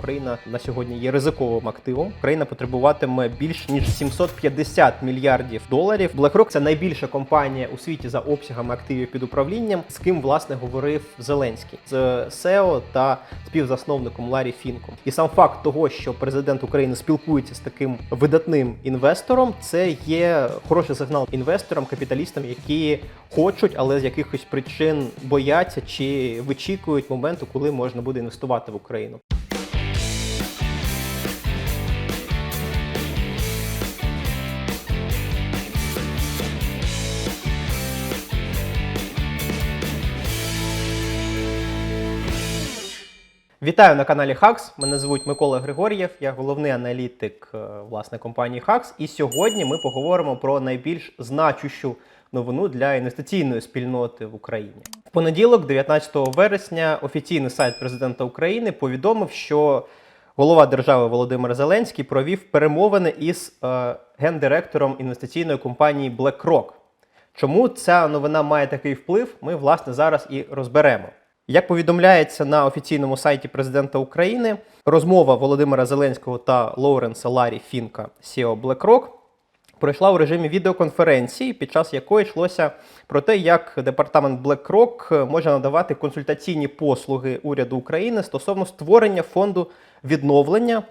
Україна на сьогодні є ризиковим активом. Україна потребуватиме більш ніж 750 мільярдів доларів. BlackRock – це найбільша компанія у світі за обсягами активів під управлінням, з ким власне говорив Зеленський з SEO та співзасновником Ларі Фінком. І сам факт того, що президент України спілкується з таким видатним інвестором, це є хороший сигнал інвесторам, капіталістам, які хочуть, але з якихось причин бояться чи вичікують моменту, коли можна буде інвестувати в Україну. Вітаю на каналі Хакс. Мене звуть Микола Григор'єв. Я головний аналітик е, власне компанії Хакс. І сьогодні ми поговоримо про найбільш значущу новину для інвестиційної спільноти в Україні. В понеділок, 19 вересня, офіційний сайт президента України повідомив, що голова держави Володимир Зеленський провів перемовини із е, гендиректором інвестиційної компанії BlackRock. Чому ця новина має такий вплив? Ми власне зараз і розберемо. Як повідомляється на офіційному сайті президента України, розмова Володимира Зеленського та Лоуренса Ларі Фінка, CEO BlackRock, пройшла у режимі відеоконференції, під час якої йшлося про те, як департамент BlackRock може надавати консультаційні послуги уряду України стосовно створення фонду відновлення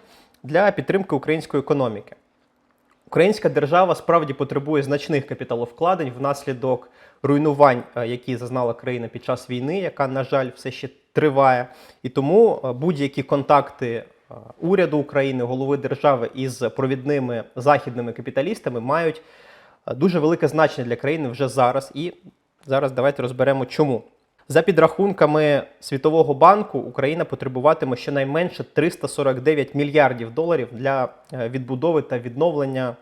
для підтримки української економіки. Українська держава справді потребує значних капіталовкладень внаслідок руйнувань, е, які зазнала країна під час війни, яка, на жаль, все ще триває. І тому е, будь-які контакти е, уряду України, голови держави із провідними західними капіталістами мають дуже велике значення для країни вже зараз. І зараз давайте розберемо, чому. За підрахунками Світового банку, Україна потребуватиме щонайменше 349 мільярдів доларів для е, відбудови та відновлення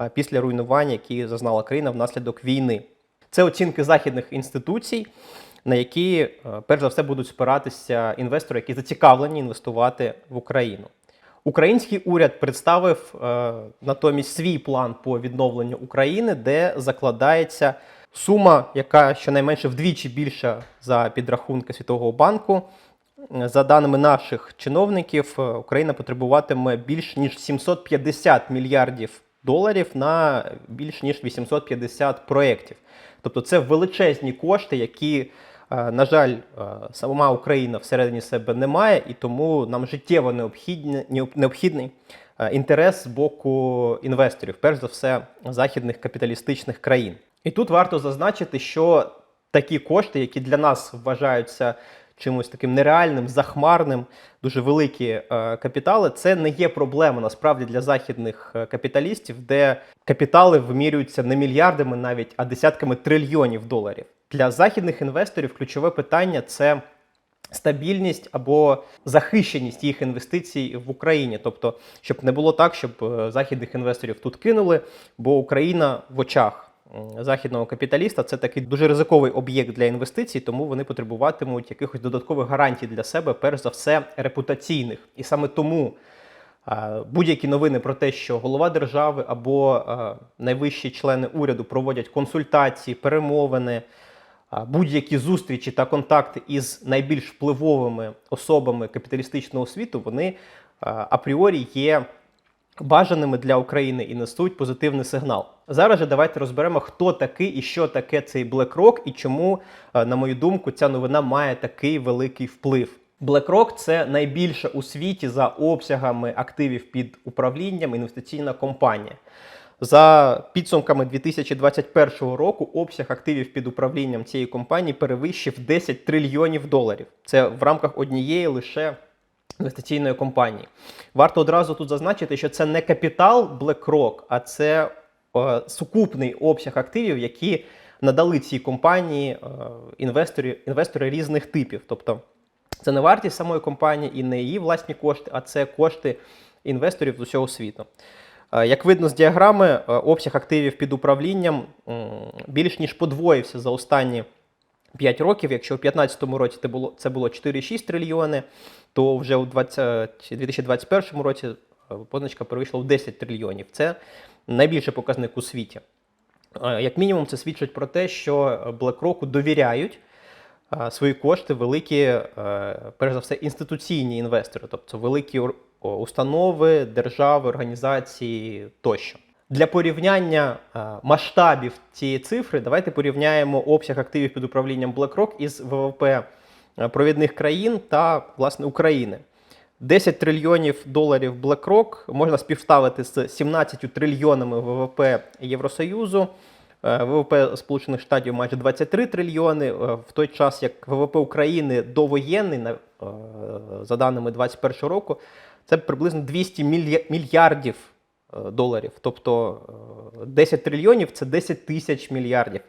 е, після руйнування, які зазнала країна внаслідок війни. Це оцінки західних інституцій, на які е, перш за все будуть спиратися інвестори, які зацікавлені інвестувати в Україну. Український уряд представив е, натомість свій план по відновленню України, де закладається сума, яка щонайменше вдвічі більша за підрахунки Світового банку. За даними наших чиновників, е, Україна потребуватиме більш ніж 750 мільярдів доларів на більш ніж 850 проєктів. Тобто це величезні кошти, які, е, на жаль, е, сама Україна всередині себе не має, і тому нам життєво необхідний, необхідний інтерес з боку інвесторів, перш за все, західних капіталістичних країн. І тут варто зазначити, що такі кошти, які для нас вважаються чимось таким нереальним, захмарним, дуже великі е, капітали, це не є проблема насправді для західних е, капіталістів, де капітали вимірюються не мільярдами навіть, а десятками трильйонів доларів. Для західних інвесторів ключове питання це. Стабільність або захищеність їх інвестицій в Україні, тобто, щоб не було так, щоб е, західних інвесторів тут кинули, бо Україна в очах західного капіталіста це такий дуже ризиковий об'єкт для інвестицій, тому вони потребуватимуть якихось додаткових гарантій для себе, перш за все, репутаційних. І саме тому будь-які новини про те, що голова держави або найвищі члени уряду проводять консультації, перемовини. Будь-які зустрічі та контакти із найбільш впливовими особами капіталістичного світу, вони апріорі є бажаними для України і несуть позитивний сигнал. Зараз же давайте розберемо, хто такий і що таке цей BlackRock і чому, на мою думку, ця новина має такий великий вплив. BlackRock – це найбільша у світі за обсягами активів під управлінням інвестиційна компанія. За підсумками 2021 року обсяг активів під управлінням цієї компанії перевищив 10 трильйонів доларів. Це в рамках однієї лише інвестиційної компанії. Варто одразу тут зазначити, що це не капітал BlackRock, а це е, сукупний обсяг активів, які надали цій компанії е, інвестори, інвестори різних типів. Тобто це не вартість самої компанії і не її власні кошти, а це кошти інвесторів з усього світу. Е, Як видно з діаграми, е, обсяг активів під управлінням більш ніж подвоївся за останні 5 років. Якщо у 2015 році це було, це було 4,6 трильйони, то вже у 20, 2021 році е, позначка перевийшла в 10 трильйонів. Це найбільший показник у світі. Е, Як мінімум, це свідчить про те, що BlackRock довіряють е, свої кошти великі, перш за все, інституційні інвестори, тобто великі установи, держави, організації тощо. Для порівняння е, масштабів цієї цифри, давайте порівняємо обсяг активів під управлінням BlackRock із ВВП е, провідних країн та власне України. 10 трильйонів доларів BlackRock можна співставити з 17 трильйонами ВВП Євросоюзу. Е, ВВП Сполучених Штатів майже 23 трильйони, в той час як ВВП України довоєнний, за даними 2021 року, це приблизно 200 мільярдів доларів. Тобто е, 10 трильйонів це 10 тисяч мільярдів.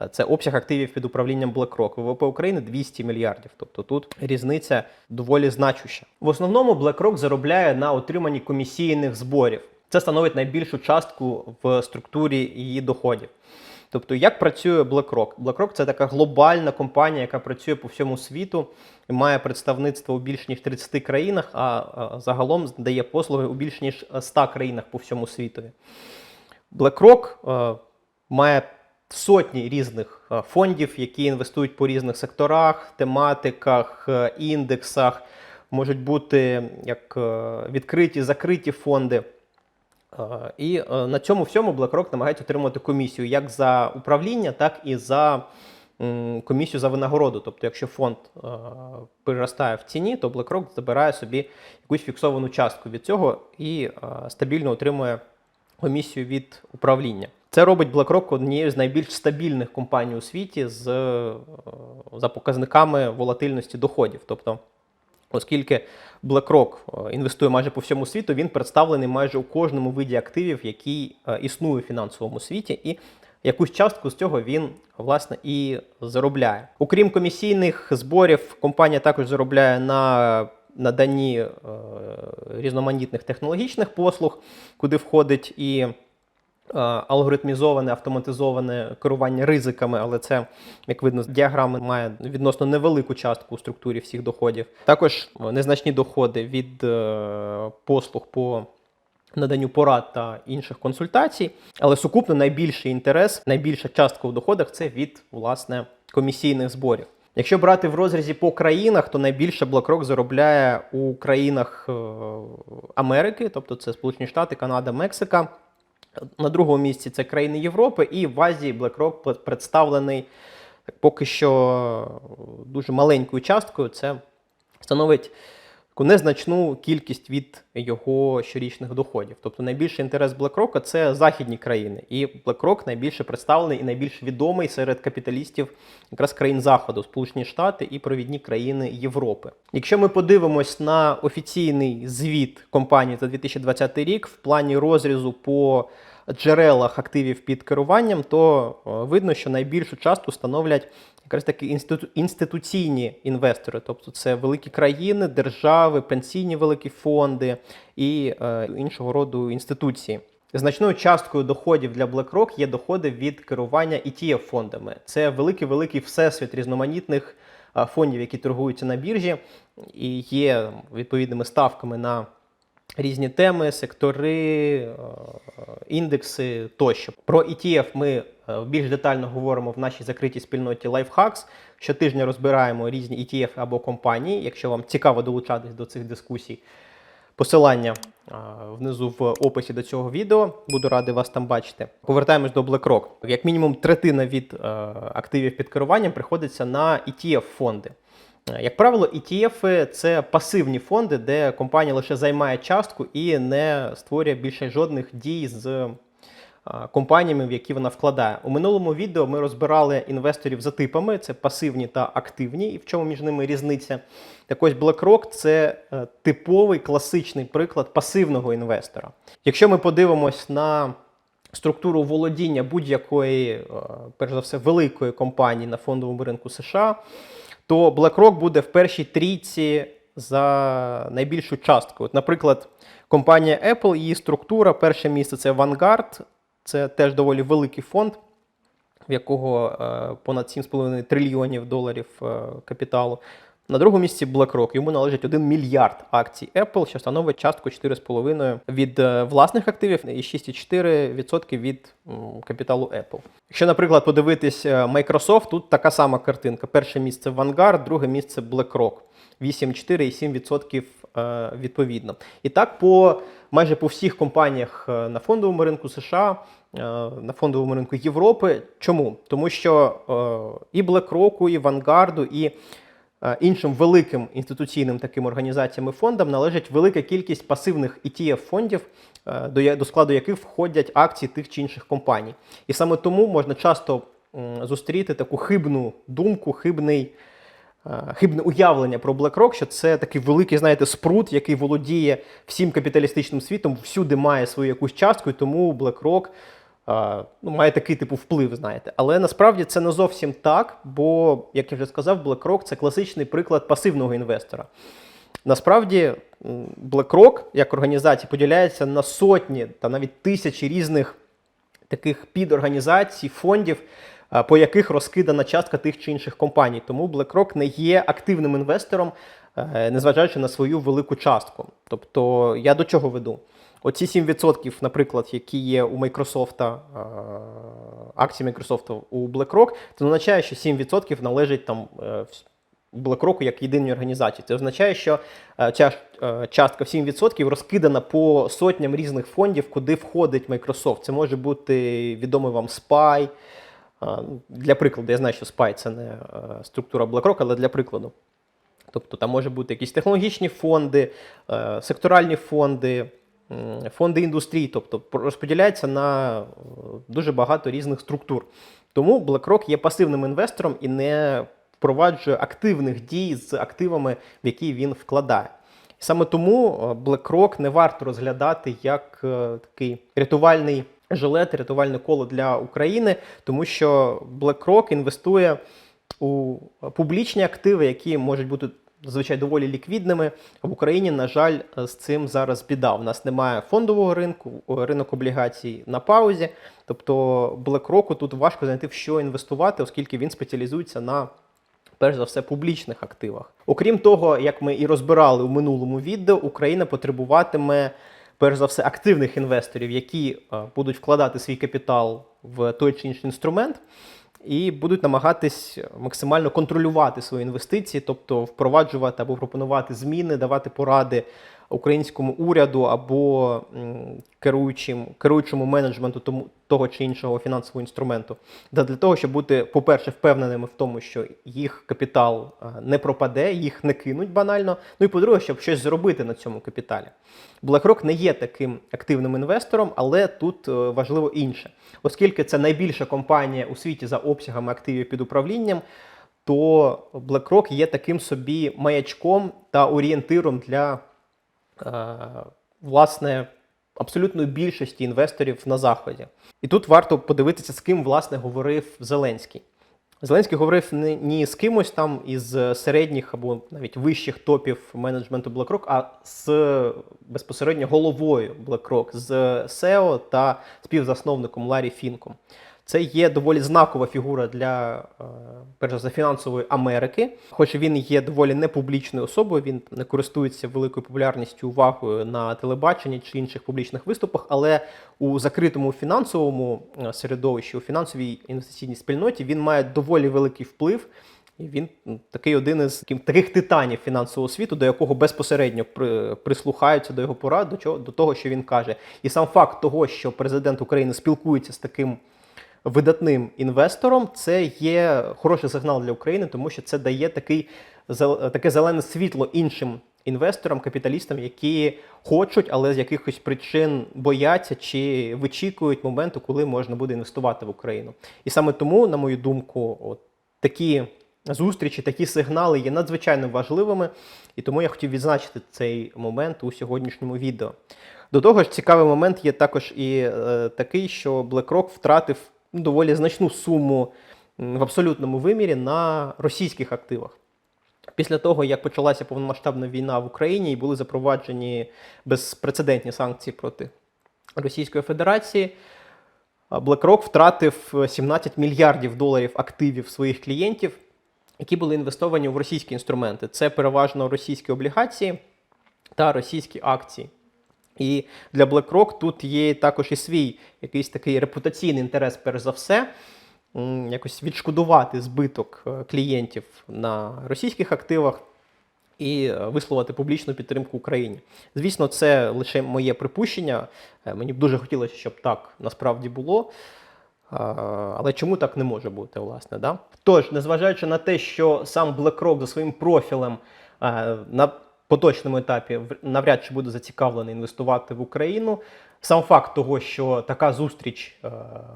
Е, Це обсяг активів під управлінням BlackRock. ВВП України 200 мільярдів. Тобто тут різниця доволі значуща. В основному BlackRock заробляє на отриманні комісійних зборів. Це становить найбільшу частку в структурі її доходів. Тобто, як працює BlackRock? BlackRock – це така глобальна компанія, яка працює по всьому світу і має представництво у більш ніж 30 країнах, а загалом дає послуги у більш ніж 100 країнах по всьому світу. BlackRock е, має сотні різних е, фондів, які інвестують по різних секторах, тематиках, е, індексах. Можуть бути як відкриті, закриті фонди. Е, І е, на цьому всьому BlackRock намагається отримувати комісію як за управління, так і за комісію за винагороду. Тобто, якщо фонд е, приростає в ціні, то BlackRock забирає собі якусь фіксовану частку від цього і стабільно отримує комісію від управління. Це робить BlackRock однією з найбільш стабільних компаній у світі з, за показниками волатильності доходів. Тобто, Оскільки BlackRock е, інвестує майже по всьому світу, він представлений майже у кожному виді активів, який е, існує у фінансовому світі, і якусь частку з цього він власне і заробляє. Окрім комісійних зборів, компанія також заробляє на наданні е, різноманітних технологічних послуг, куди входить і алгоритмізоване автоматизоване керування ризиками, але це, як видно з діаграми, має відносно невелику частку у структурі всіх доходів. Також е, незначні доходи від е, послуг по наданню порад та інших консультацій, але сукупно найбільший інтерес, найбільша частка у доходах це від власне комісійних зборів. Якщо брати в розрізі по країнах, то найбільше BlackRock заробляє у країнах е, Америки, тобто це Сполучені Штати, Канада, Мексика. На другому місці це країни Європи, і в Азії BlackRock представлений поки що дуже маленькою часткою. Це становить таку незначну кількість від його щорічних доходів. Тобто найбільший інтерес BlackRock – це західні країни. І BlackRock найбільше представлений і найбільш відомий серед капіталістів якраз країн Заходу, Сполучені Штати і провідні країни Європи. Якщо ми подивимось на офіційний звіт компанії за 2020 рік в плані розрізу по джерелах активів під керуванням, то е, видно, що найбільшу частку становлять якраз таки інститу- інституційні інвестори, тобто це великі країни, держави, пенсійні великі фонди і е, іншого роду інституції. Значною часткою доходів для BlackRock є доходи від керування ETF фондами. Це великий-великий всесвіт різноманітних е, фондів, які торгуються на біржі, і є відповідними ставками на різні теми, сектори, е, індекси тощо. Про ETF ми е, більш детально говоримо в нашій закритій спільноті Lifehacks. Щотижня розбираємо різні ETF або компанії. Якщо вам цікаво долучатись до цих дискусій, посилання е, внизу в описі до цього відео. Буду радий вас там бачити. Повертаємось до BlackRock. Як мінімум, третина від активів під керуванням приходиться на ETF фонди. Як правило, ETF – це пасивні фонди, де компанія лише займає частку і не створює більше жодних дій з е, компаніями, в які вона вкладає. У минулому відео ми розбирали інвесторів за типами: це пасивні та активні, і в чому між ними різниця. Так ось BlackRock – це е, типовий класичний приклад пасивного інвестора. Якщо ми подивимось на структуру володіння будь-якої, е, перш за все, великої компанії на фондовому ринку США, то BlackRock буде в першій трійці за найбільшу частку. От, наприклад, компанія Apple, її структура, перше місце це Vanguard, це теж доволі великий фонд, в якого е, понад 7,5 трильйонів доларів е, капіталу. На другому місці BlackRock. Йому належить 1 мільярд акцій Apple, що становить частку 4,5% від е, власних активів і 6,4% від капіталу Apple. Якщо, наприклад, подивитись е, Microsoft, тут така сама картинка. Перше місце Vanguard, друге місце BlackRock. 8,4 і 7% е, відповідно. І так по майже по всіх компаніях на фондовому ринку США, на фондовому ринку Європи. Чому? Тому що і BlackRock, і Vanguard, і іншим великим інституційним таким організаціям і фондам належить велика кількість пасивних ETF фондів, е, до, складу яких входять акції тих чи інших компаній. І саме тому можна часто зустріти таку хибну думку, хибний. е, Хибне уявлення про BlackRock, що це такий великий, знаєте, спрут, який володіє всім капіталістичним світом, всюди має свою якусь частку, і тому BlackRock е, ну, має такий типу вплив, знаєте. Але насправді це не зовсім так, бо, як я вже сказав, BlackRock це класичний приклад пасивного інвестора. Насправді, BlackRock як організація поділяється на сотні та навіть тисячі різних таких підорганізацій, фондів, по яких розкидана частка тих чи інших компаній. Тому BlackRock не є активним інвестором, е, незважаючи на свою велику частку. Тобто, я до чого веду? Оці 7%, наприклад, які є у Microsoft, е, акції Microsoft у BlackRock, це означає, що 7% належить там е, BlackRock як єдиній організації. Це означає, що е, ця частка в 7% розкидана по сотням різних фондів, куди входить Microsoft. Це може бути відомий вам SPY. Для прикладу, я знаю, що SPY це не структура BlackRock, але для прикладу. Тобто там може бути якісь технологічні фонди, секторальні фонди, фонди індустрії, тобто розподіляється на е, дуже багато різних структур. Тому BlackRock є пасивним інвестором і не впроваджує активних дій з активами, в які він вкладає. Саме тому е, BlackRock не варто розглядати як е, такий рятувальний жилет, рятувальне коло для України, тому що BlackRock інвестує у публічні активи, які можуть бути зазвичай доволі ліквідними. В Україні, на жаль, з цим зараз біда. У нас немає фондового ринку, ринок облігацій на паузі. Тобто BlackRock тут важко знайти в що інвестувати, оскільки він спеціалізується на перш за все публічних активах. Окрім того, як ми і розбирали у минулому відео, Україна потребуватиме перш за все активних інвесторів, які е, будуть вкладати свій капітал в той чи інший інструмент. І будуть намагатись максимально контролювати свої інвестиції, тобто впроваджувати або пропонувати зміни, давати поради українському уряду або керуючим, керуючому менеджменту тому, того чи іншого фінансового інструменту. Для того, щоб бути, по-перше, впевненими в тому, що їх капітал е, не пропаде, їх не кинуть банально. Ну і по-друге, щоб щось зробити на цьому капіталі. BlackRock не є таким активним інвестором, але тут е, важливо інше. Оскільки це найбільша компанія у світі за обсягами активів під управлінням, то BlackRock є таким собі маячком та орієнтиром для власне абсолютної більшості інвесторів на заході. І тут варто подивитися, з ким власне говорив Зеленський. Зеленський говорив не ні з кимось там із середніх або навіть вищих топів менеджменту BlackRock, а з безпосередньо головою BlackRock, з SEO та співзасновником Ларі Фінком. Це є доволі знакова фігура для е, перш за фінансової Америки. Хоч він є доволі непублічною особою, він не користується великою популярністю увагою на телебаченні чи інших публічних виступах, але у закритому фінансовому е, середовищі, у фінансовій інвестиційній спільноті він має доволі великий вплив. І він такий один із таких титанів фінансового світу, до якого безпосередньо прислухаються до його порад, до чого до того, що він каже. І сам факт того, що президент України спілкується з таким видатним інвестором, це є хороший сигнал для України, тому що це дає такий, таке зелене світло іншим інвесторам, капіталістам, які хочуть, але з якихось причин бояться чи вичікують моменту, коли можна буде інвестувати в Україну. І саме тому, на мою думку, от такі зустрічі, такі сигнали є надзвичайно важливими, і тому я хотів відзначити цей момент у сьогоднішньому відео. До того ж, цікавий момент є також і е, такий, що BlackRock втратив доволі значну суму в абсолютному вимірі на російських активах. Після того, як почалася повномасштабна війна в Україні і були запроваджені безпрецедентні санкції проти Російської Федерації, BlackRock втратив е, 17 мільярдів доларів активів своїх клієнтів які були інвестовані в російські інструменти. Це переважно російські облігації та російські акції. І для BlackRock тут є також і свій якийсь такий репутаційний інтерес, перш за все, якось відшкодувати збиток е, клієнтів на російських активах і е, висловити публічну підтримку Україні. Звісно, це лише моє припущення. Е, Мені б дуже хотілося, щоб так насправді було. Але чому так не може бути, власне? Да? Тож, незважаючи на те, що сам BlackRock за своїм профілем на поточному етапі навряд чи буде зацікавлений інвестувати в Україну, сам факт того, що така зустріч е,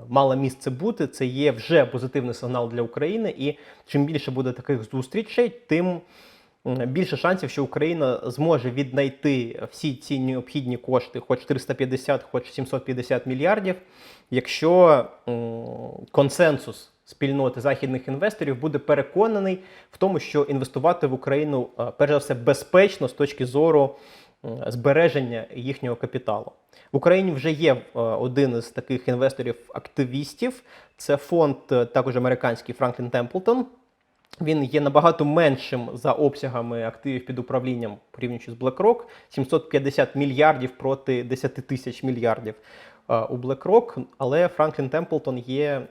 мала місце бути, це є вже позитивний сигнал для України. І чим більше буде таких зустрічей, тим більше шансів, що Україна зможе віднайти всі ці необхідні кошти, хоч 350, хоч 750 мільярдів, якщо м, консенсус спільноти західних інвесторів буде переконаний в тому, що інвестувати в Україну е, перш за все безпечно з точки зору збереження їхнього капіталу. В Україні вже є е, один із таких інвесторів-активістів. Це фонд е, також американський Franklin Templeton. Він є набагато меншим за обсягами активів під управлінням порівнюючи з BlackRock. 750 мільярдів проти 10 тисяч мільярдів у BlackRock. Але Franklin Templeton є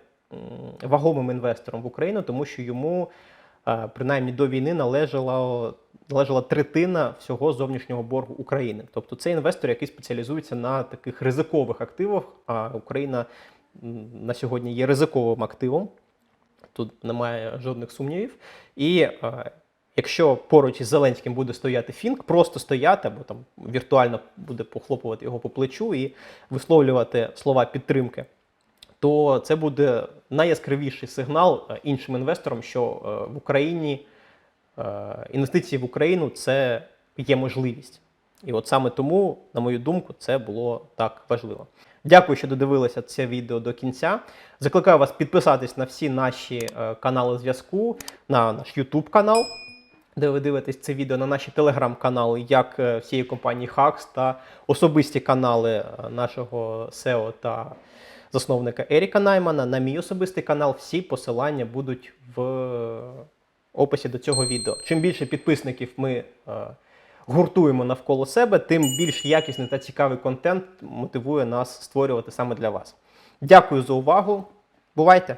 вагомим інвестором в Україну, тому що йому е, принаймні до війни належала, належала третина всього зовнішнього боргу України. Тобто це інвестор, який спеціалізується на таких ризикових активах. А Україна на сьогодні є ризиковим активом. Тут немає жодних сумнівів. І е, якщо поруч із Зеленським буде стояти Фінк, просто стояти, або там віртуально буде похлопувати його по плечу і висловлювати слова підтримки, то це буде найяскравіший сигнал е, іншим інвесторам, що е, в Україні е, інвестиції в Україну це є можливість. І от саме тому, на мою думку, це було так важливо. Дякую, що додивилися це відео до кінця. Закликаю вас підписатись на всі наші канали зв'язку, на наш YouTube канал, де ви дивитесь це відео, на наші телеграм-канали, як всієї компанії Hacks та особисті канали нашого SEO та засновника Еріка Наймана. На мій особистий канал всі посилання будуть в описі до цього відео. Чим більше підписників ми е, гуртуємо навколо себе, тим більш якісний та цікавий контент мотивує нас створювати саме для вас. Дякую за увагу. Бувайте!